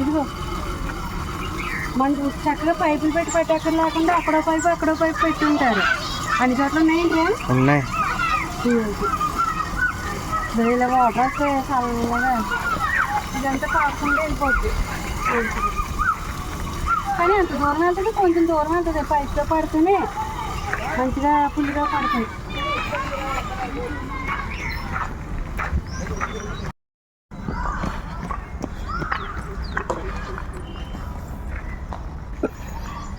ఇదిగో. మన చక్కగా పైపులు పెట్టి పెట్టక్కడ లేకుండా అక్కడో పైపు అక్కడో పైపు పెట్టి ఉంటారు అన్ని చోట్ల ఉన్నాయంటే ఉన్నాయి. ఇలా వాటర్ వస్తే చల్లగా ఇదంతా కాకుండా వెళ్ళిపోద్ది. కానీ అంత దూరం వెళ్తుంది కొంచెం దూరం వెళ్తుంది. పైపులో పడితేనే మంచిగా ఫుల్గా పడతాయి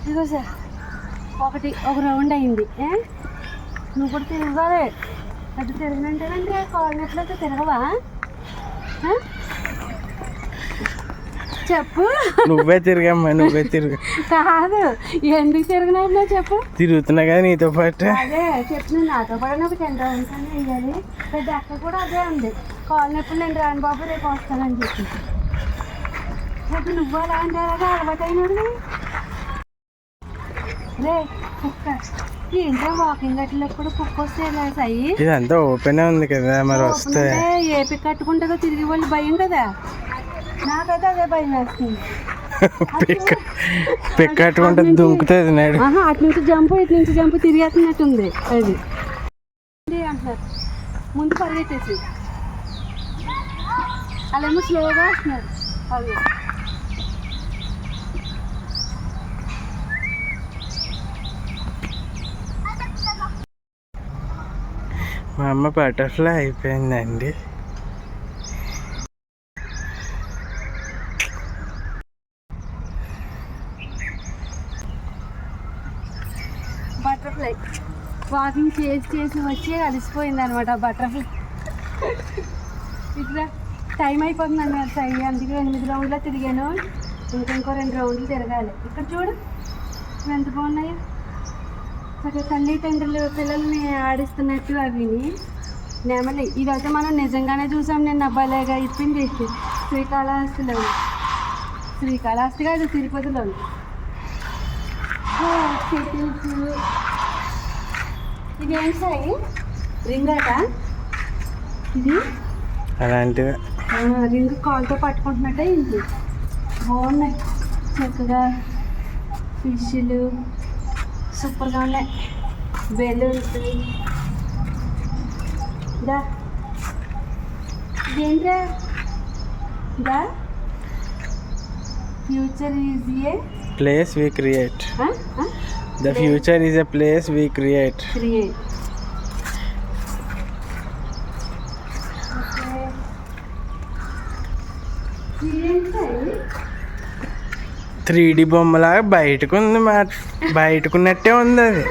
ఇదిగో సార్ ఒకటి ఒక రౌండ్ అయింది ఏ? నువ్వు కూడా తిరగాలి అది తిరగనంటే కాలినట్లయితే తిరగవా చెప్పు. నువ్వే తిరిగమ్మా నువ్వే తిరుగు కాదు ఎందుకు తిరగనన్నా చెప్పు. తిరుగుతున్నా కదా నీతో పాటు. అదే చెప్పిన నాతో పాటు ఒక టెన్ రౌండ్స్ అని వేయాలి పెద్ద అక్క కూడా అదే ఉంది. కాల్ నొప్పులు నేను రాను బాబు రేపు వస్తానని చెప్పి. రేపు నువ్వు అలా అంటే అలాగా అలవాటు అయినాడు రే కుక్క ఏంటో వాకింగ్ అట్లా కూడా కుక్క వస్తే సాయి? ఇదంతా ఓపెన్ ఉంది కదా మరి వస్తే. ఏపి కట్టుకుంటుందో తిరిగి వాళ్ళు భయం కదా. నాకైతే అదే భయం వేస్తుంది. పిక్క పిక్కట్టుకుంటే దుంకుతుంది నాడు. అటు నుంచి జంపు ఇటు నుంచి జంపు తిరిగేస్తున్నట్టుంది అది. అంటున్నారు? ముందు పరిగెట్టేసి వాళ్ళేమో స్లోగా వస్తున్నారు. అవి మా అమ్మ బటర్ఫ్లై అయిపోయిందండి బటర్ఫ్లై వాకింగ్ చేసి చేసి వచ్చి అలసిపోయింది అనమాట బటర్ఫ్లై. ఇట్లా టైం అయిపోతుంది అన్నారు సై అందుకే ఎనిమిది రౌండ్లో తిరిగాను. ఇంకా ఇంకో రెండు రౌండ్లు తిరగాలి. ఇక్కడ చూడు ఎంత బాగున్నాయి. సరే తల్లి తండ్రులు పిల్లల్ని ఆడిస్తున్నట్టు అవి. నెమలి ఇదైతే మనం నిజంగానే చూసాం నేను అబ్బాయిలేగా ఇప్పింది శ్రీకాళహస్తిలో. శ్రీకాళహస్తి కాదు తిరుపతిలో. ఇది ఏం సాయి రింగాట ఇది? అలాంటివి ఆ, రింగ్ కాల్తో పట్టుకుంటున్నట్టే ఇది. బాగున్నాయి. చక్కగా ఫిష్లు సూపర్గా ఉన్నాయి. బెలూన్స్ దా ఇదేంట్రా? దా future is a place we create. The future is a place we create three D బొమ్మలాగా బయటకు ఉంది మా బయటకున్నట్టే ఉంది అది.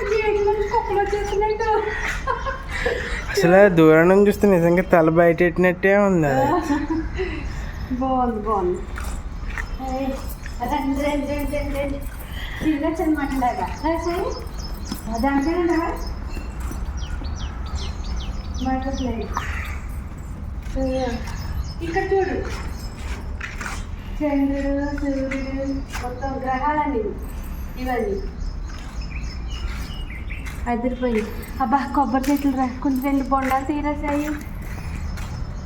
అసలు దూరం నుంచి చూస్తే నిజంగా తల బయట పెట్టినట్టే ఉంది అది. బాగుంది బాగుంది. తిరగచ్చు అనమాట ఇలాగా రా సాయి ఇక్కడ చూడు. చంద్రుడు సూర్యుడు మొత్తం గ్రహాలన్నీ. ఇవన్నీ. అదిరిపోయి అబ్బా కొబ్బరి చెట్లు రా కొంచెం రెండు బొండాలు తీరేసాయి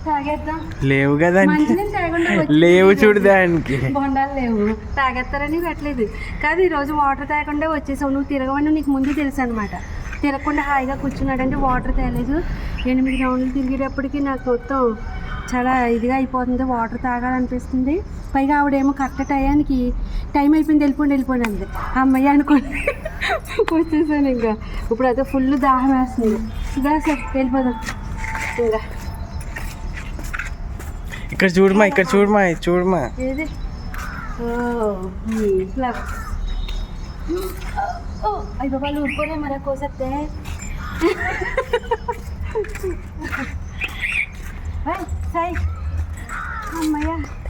తాగేద్దాం. లేవు కదా లేవు చూడు దానికి. బొండాలు లేవు. తాగేస్తారని పెట్టలేదు. కాదు ఈరోజు వాటర్ తాగకుండా వచ్చేసావు. నువ్వు తిరగవని నీకు ముందు తెలుసు అనమాట తిరగకుండా హాయిగా కూర్చున్నాడంటే వాటర్ తేలేదు. ఎనిమిది రౌండ్లు తిరిగేటప్పటికి నాకు మొత్తం చాలా ఇదిగా అయిపోతుంది. వాటర్ తాగాలనిపిస్తుంది. పైగా ఆవిడేమో కరెక్ట్ టయానికి టైం అయిపోయింది. వెళ్ళిపోండి వెళ్ళిపోండి అంది. అమ్మాయి అనుకోండి వచ్చేసాను ఇంకా. ఇప్పుడు అయితే ఫుల్ దాహం వేస్తుంది. ఇదా సార్ వెళ్ళిపోదాం. ఇంకా. ఇక్కడ చూడమా ఇక్కడ చూడమా చూడమా. ఓ అయ్యో వాళ్ళు ఊరుకోలే మరో కోసత్తే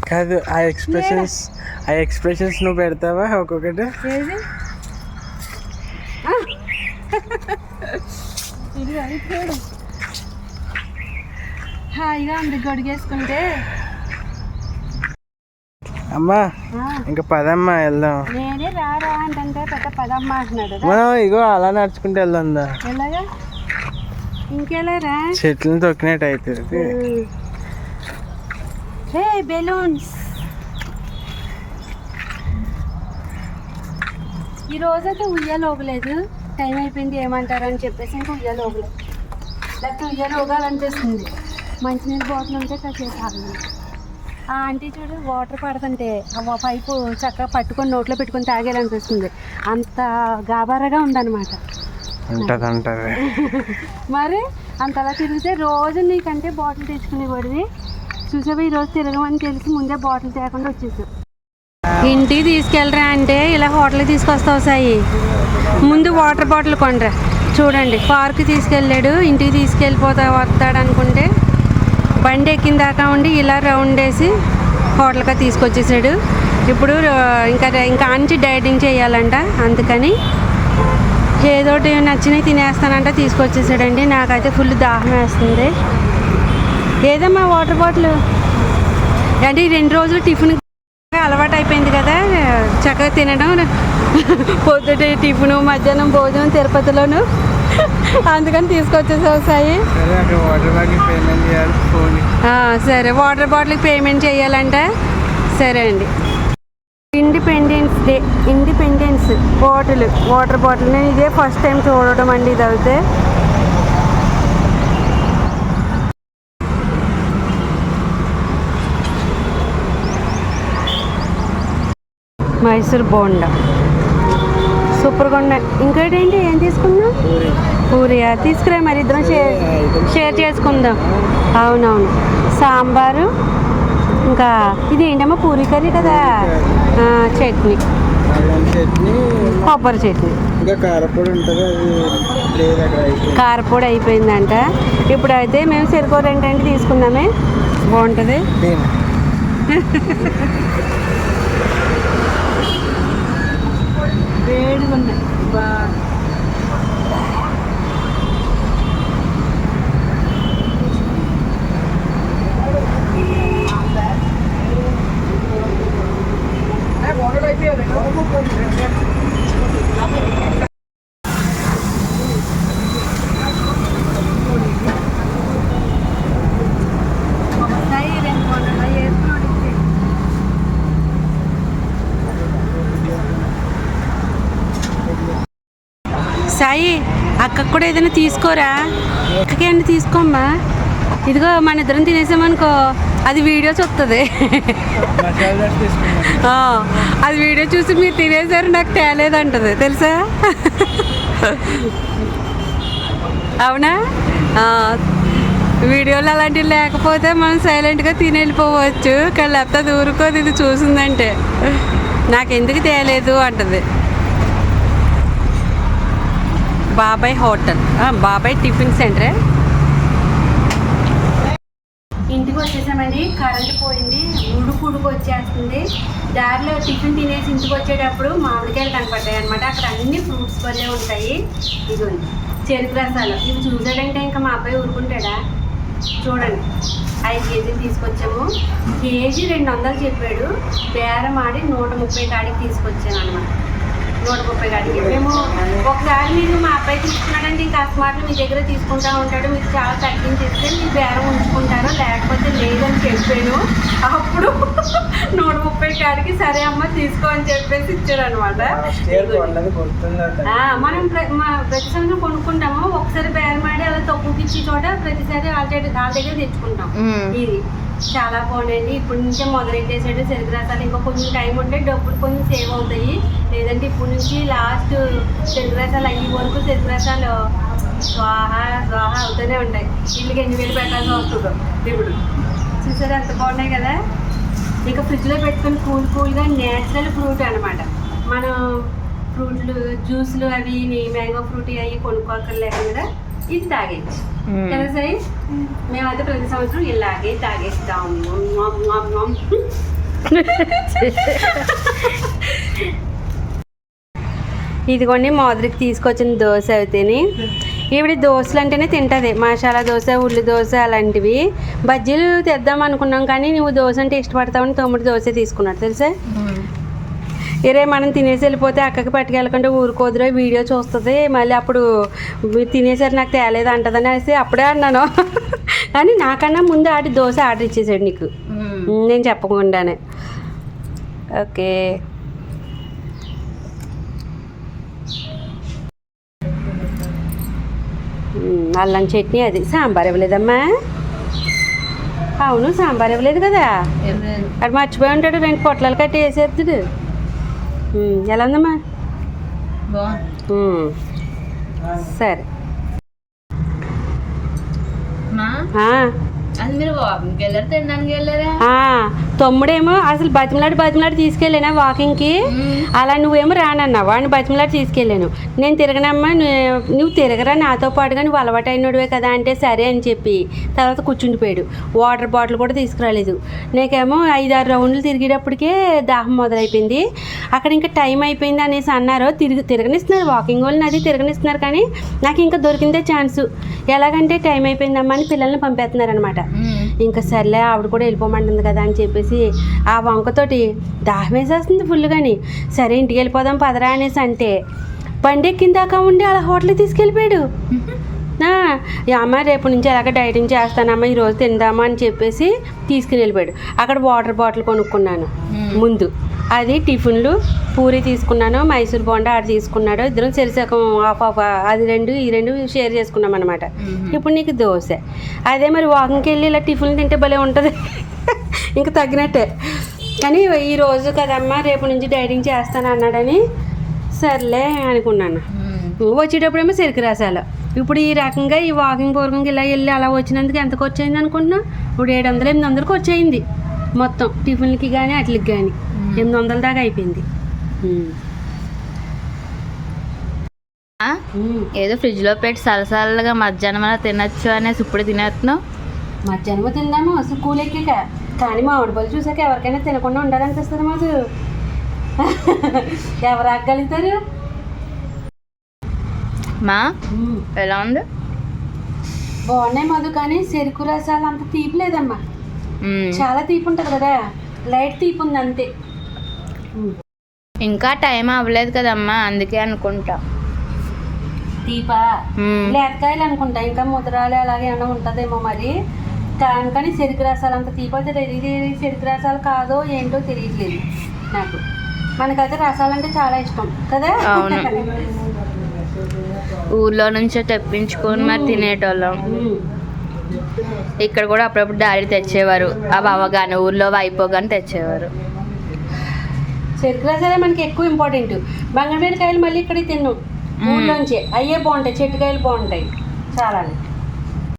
కాదు ఆ ఎక్స్ప్రెషన్స్ ఆ ఎక్స్ప్రెషన్స్ నువ్వు పెడతావా ఒక్కొక్కటి? హాయిగా ఉంది గొడిగేసుకుంటే అమ్మా ఇంకా పదమ్మా వెళ్దాం. నేనే రారా అంటే పెద్ద పదమ్మ అంటున్నాడు మనం ఇగో అలా నడుచుకుంటూ వెళ్దా ఎలాగా? ఇంకెలా రా చెట్లను తొక్కినట్టు అవుతుంది. Hey balloons. ఈ రోజైతే ఉయ్యాలు ఊగలేదు టైం అయిపోయింది ఏమంటారు అని చెప్పేసి ఇంకా ఉయ్యాలు ఊగలేదు లేకపోతే ఉయ్యాలు ఊగాలనిపిస్తుంది మంచినీళ్ళు బాటిల్ ఉంటే కాసేపు ఆగలేదు ఆ ఆంటీ చూడు వాటర్ పడుతుంటే ఆ పైపు చక్కగా పట్టుకొని నోట్లో పెట్టుకొని తాగేయాలనిపిస్తుంది. అంత గాబారగా ఉందన్నమాట. మరి అంతలా తిరిగితే రోజు నీకంటే బాటిల్ తెచ్చుకునేవాడివి చూసావా ఈరోజు తిరగమని తెలిసి ముందే బాటిల్ తేకుండా వచ్చేసావు. ఇంటికి తీసుకెళ్ళరా అంటే ఇలా హోటల్కి తీసుకొస్తావు సాయి. ముందు వాటర్ బాటిల్ కొనరా. చూడండి పార్క్ తీసుకెళ్ళాడు ఇంటికి తీసుకెళ్ళిపోతా వస్తాడు అనుకుంటే. బండి ఎక్కిన దాకా ఉండి ఇలా రౌండ్ వేసి హోటల్గా తీసుకొచ్చేసాడు. ఇప్పుడు ఇంకా ఇంకా నుంచి డైటింగ్ చేయాలంట అందుకని ఏదోటి నచ్చినవి తినేస్తానంట తీసుకొచ్చేసాడండి. నాకైతే ఫుల్ దాహం వేస్తుంది. ఏదమ్మా వాటర్ బాటిల్? అంటే ఈ రెండు రోజులు టిఫిన్ అలవాటు అయిపోయింది కదా చక్కగా తినడం. పొద్దుట టిఫిన్ మధ్యాహ్నం భోజనం తిరుపతిలోను. అందుకని తీసుకొచ్చేసావు సాయి సరే వాటర్ బాటిల్కి పేమెంట్ చేయాలంట సరే అండి. Independence day independence bottle water bottle నేను ఇదే ఫస్ట్ టైం చూడడం అండి ఇది అయితే మైసూర్ బోండా సూపర్గా ఉన్నాయి ఇంకోటేంటి ఏం తీసుకున్నావు? పూరియా తీసుకురా మరి ఇద్దరం షేర్ షేర్ చేసుకుందాం. అవునవును. సాంబారు ఇంకా ఇది ఏంటమ్మా పూరి కర్రీ కదా? చట్నీ. కొబ్బరి చట్నీ. కారపొడి అయిపోయిందంట. ఇప్పుడైతే మేము సరికో రెండంటే తీసుకుందామే. బాగుంటుంది. వేడిగా ఉన్నాయి సాయి అక్కకు కూడా ఏదైనా తీసుకోరా? అక్కకేంటి తీసుకోమ్మా? ఇదిగో మన ఇద్దరం తినేసామనుకో అది వీడియో చూస్తుంది అది వీడియో చూసి మీరు తినేసారు నాకు తేలేదంటది. తెలుసా? అవునా? వీడియోలు అలాంటివి లేకపోతే మనం సైలెంట్గా తిని వెళ్ళిపోవచ్చు కానీ లేకపోతే అది ఊరుకోదు ఇది చూసిందంటే. నాకెందుకు తేలేదు అంటది. బాబాయ్ హోటల్. బాబాయ్ టిఫిన్ సెంటరే. ఇంటికి వచ్చేసామండి. కరెంట్ పోయింది. ఉడుకు వచ్చేస్తుంది. దారిలో టిఫిన్ తినేసి ఇంటికి వచ్చేటప్పుడు మామిడికాయలు కనపడ్డాయి అనమాట అక్కడ అన్ని ఫ్రూట్స్ వల్లే ఉంటాయి. ఇదిగోండి. చెరుకు రసాలు. ఇవి చూసాడంటే ఇంకా మా అబ్బాయి ఊరుకుంటాడా? చూడండి. ఐదు కేజీలు తీసుకొచ్చాము. కేజీ రెండు వందలు చెప్పాడు. బేరం ఆడి నూట ముప్పై కాడికి తీసుకొచ్చాను అనమాట నూట ముప్పై కాడికి మేము ఒకసారి మీరు మా అబ్బాయి తీసుకున్నాడంటే ఇంకా అస్మాట్లు మీ దగ్గర తీసుకుంటా ఉంటాడు మీరు చాలా తగ్గించేస్తే మీరు బేరం ఉంచుకుంటారు లేకపోతే లేదని చెప్పాను. అప్పుడు నూట ముప్పై కాడికి సరే అమ్మ తీసుకో అని చెప్పేసి ఇచ్చాడు అనమాట. మనం ప్ర- మా ప్రతి సంవత్సరం కొనుక్కుంటాము. ఒకసారి బేరమాడి అలా తక్కువకి ఇచ్చే చోట ప్రతిసారి వాళ్ళ దగ్గర తెచ్చుకుంటాం. ఇది. చాలా బాగుందండి ఇప్పటి నుంచే మొదలెట్టేసాడు చెరుకు రసాలు ఇంకా కొంచెం టైం ఉంటే డబ్బులు కొంచెం సేవ్ అవుతాయి. లేదంటే ఇప్పటి నుంచి లాస్ట్ చెరుకు రసాలు అయ్యే వరకు చెరుకు రసాలు స్వాహ స్వాహ అవుతూనే ఉంటాయి ఇల్లుకి ఎన్ని వేలు పెట్టాల్సి వస్తుందో ఇప్పుడు చూసారా ఎంత బాగున్నాయి కదా? ఇంకా ఫ్రిడ్జ్లో పెట్టుకుని కూల్ కూల్గా నేచురల్ ఫ్రూట్ అనమాట మనం ఫ్రూట్లు జ్యూస్లు అవి మ్యాంగో ఫ్రూట్ అవి కొనుక్కోకర్లేదు కదా. ఇది తాగేచ్చు మ్మ్. కదా సై మేమైతే ప్రతి సంవత్సరం ఇలాగే తాగేస్తాము. ఇదిగోండి మాదిరికి తీసుకొచ్చిన దోశ అయితేని. ఈవిడ దోశలు అంటేనే తింటుంది. మసాలా దోశ ఉల్లి దోశ అలాంటివి. బజ్జీలు తెద్దాం అనుకున్నాం కానీ నువ్వు దోశ అంటే ఇష్టపడతావని తమ్ముడు దోశ తీసుకున్నాడు. తెలుసా? ఇరే మనం తినేసి వెళ్ళిపోతే అక్కకి పట్టుకెళ్ళకుండా ఊరుకోదురా వీడియో చూస్తుంది. మళ్ళీ అప్పుడు తినేసరి నాకు తేలేదు అంటదని అనేసి అప్పుడే అన్నాను. కానీ నాకన్నా ముందు ఆడి దోశ ఆర్డర్ ఇచ్చేసాడు నీకు. నేను చెప్పకుండానే. ఓకే. అల్లం చట్నీ అది. సాంబార్ ఇవ్వలేదమ్మా. అవును సాంబార్ ఇవ్వలేదు కదా. అక్కడ మర్చిపోయి ఉంటాడు రెండు పొట్లాలు కట్టి వేసేస్తాడు ఎలా ఉందమ్మా? మ్మ్. సరే. తమ్ముడేమో అసలు బతిమలాడి బతిమలాడి తీసుకెళ్ళానా వాకింగ్కి. అలా నువ్వేమో రానన్నా వాడిని బతిమలాడి తీసుకెళ్ళాను. నేను తిరగనమ్మా నువ్వు తిరగరా నాతో పాటుగా నువ్వు అలవాటు అయినోడివే కదా అంటే సరే అని చెప్పి తర్వాత కూర్చుండిపోయాడు. వాటర్ బాటిల్ కూడా తీసుకురాలేదు. నాకేమో ఐదారు రౌండ్లు తిరిగేటప్పటికే దాహం మొదలైపోయింది. అక్కడ ఇంకా టైం అయిపోయింది అనేసి అన్నారు. తిరిగి తిరగనిస్తున్నారు వాకింగ్ వాళ్ళని అది తిరగనిస్తున్నారు కానీ నాకు ఇంకా దొరికిందే ఛాన్సు. ఎలాగంటే టైం అయిపోయిందమ్మా అని పిల్లల్ని పంపేస్తున్నారు అనమాట ఇంకా సర్లే ఆవిడ కూడా వెళ్ళిపోమంటుంది కదా అని చెప్పేసి ఆ వంకతోటి దాహం వేసేస్తుంది ఫుల్ కానీ సరే ఇంటికి వెళ్ళిపోదాం పదరా అనేసి అంటే బండి ఎక్కిన దాకా ఉండి అలా హోటల్కి తీసుకెళ్ళిపోయాడు. ఈ అమ్మ రేపు నుంచి అలాగ డైటింగ్ చేస్తానమ్మా ఈరోజు తిందామా అని చెప్పేసి తీసుకుని వెళ్ళిపోయాడు అక్కడ వాటర్ బాటిల్ కొనుక్కున్నాను. ముందు. అది టిఫిన్లు పూరి తీసుకున్నాను మైసూర్ బోండా ఆడ తీసుకున్నాడు. ఇద్దరం చెరిసకం ఆఫ్ ఆఫ్ అది రెండు ఈ రెండు షేర్ చేసుకున్నాం అనమాట ఇప్పుడు నీకు దోశ. అదే మరి వాకింగ్కి వెళ్ళి ఇలా టిఫిన్లు తింటే భలే ఉంటుంది. ఇంకా తగ్గినట్టే. కానీ ఈ రోజు కదమ్మా రేపు నుంచి డైటింగ్ చేస్తాను అన్నాడని సర్లే అనుకున్నాను. వచ్చేటప్పుడేమో చెరుకు రసాలు ఇప్పుడు ఈ రకంగా ఈ వాకింగ్ పోర్కింగ్ ఇలా వెళ్ళి అలా వచ్చినందుకు ఎంతకు వచ్చేయింది అనుకుంటున్నా ఇప్పుడు ఏడు వందలు ఎనిమిది వందలకు వచ్చేయింది మొత్తం టిఫిన్లకి కానీ వాటికి కానీ ఎనిమిది వందల దాకా అయిపోయింది. ఏదో ఫ్రిడ్జ్లో పెట్టి సలసలగా మధ్యాహ్నం అలా తినచ్చు అనేసి ఇప్పుడు తినేస్తున్నావు మధ్యాహ్నం తిందాము అసలు కూల్ ఎక్కాక. కానీ మా పళ్ళు చూసాక ఎవరికైనా తినకుండా ఉండాలనిపిస్తుంది మాకు. ఎవరు ఆగలుగుతారు మా. ఎలా ఉంది? బాగున్నాయి మధు కానీ చెరుకు రసాలు అంత తీపి లేదమ్మా. మ్మ్. చాలా తీపి ఉంటుంది కదా. లైట్ తీపి ఉంది అంతే. ఇంకా టైం అవ్వలేదు కదమ్మా అందుకే అనుకుంటా. తీపా మ్మ్. లేతకాయలు అనుకుంటా ఇంకా ముద్రాలు అలాగే ఏమైనా ఉంటుందేమో మరి. కానీ చెరుకు రసాలు అంత తీపి అయితే ఇది చెరుకు రసాలు కాదో ఏంటో తెలియట్లేదు నాకు. మనకైతే రసాలు అంటే చాలా ఇష్టం కదా? అవును. ఊర్లో నుంచో తెప్పించుకొని మరి తినేటోళ్ళం. ఇక్కడ కూడా అప్పుడప్పుడు డాడీ తెచ్చేవారు. అవి అవగానే ఊర్లో అయిపోగానే తెచ్చేవారు. చెరుకు రసాలే మనకి ఎక్కువ ఇంపార్టెంట్ బంగాళపేట కాయలు మళ్ళీ ఇక్కడ తిన్నాం. ఊళ్ళోంచే. అయ్యే బాగుంటాయి. చెట్టుకాయలు బాగుంటాయి. చాలా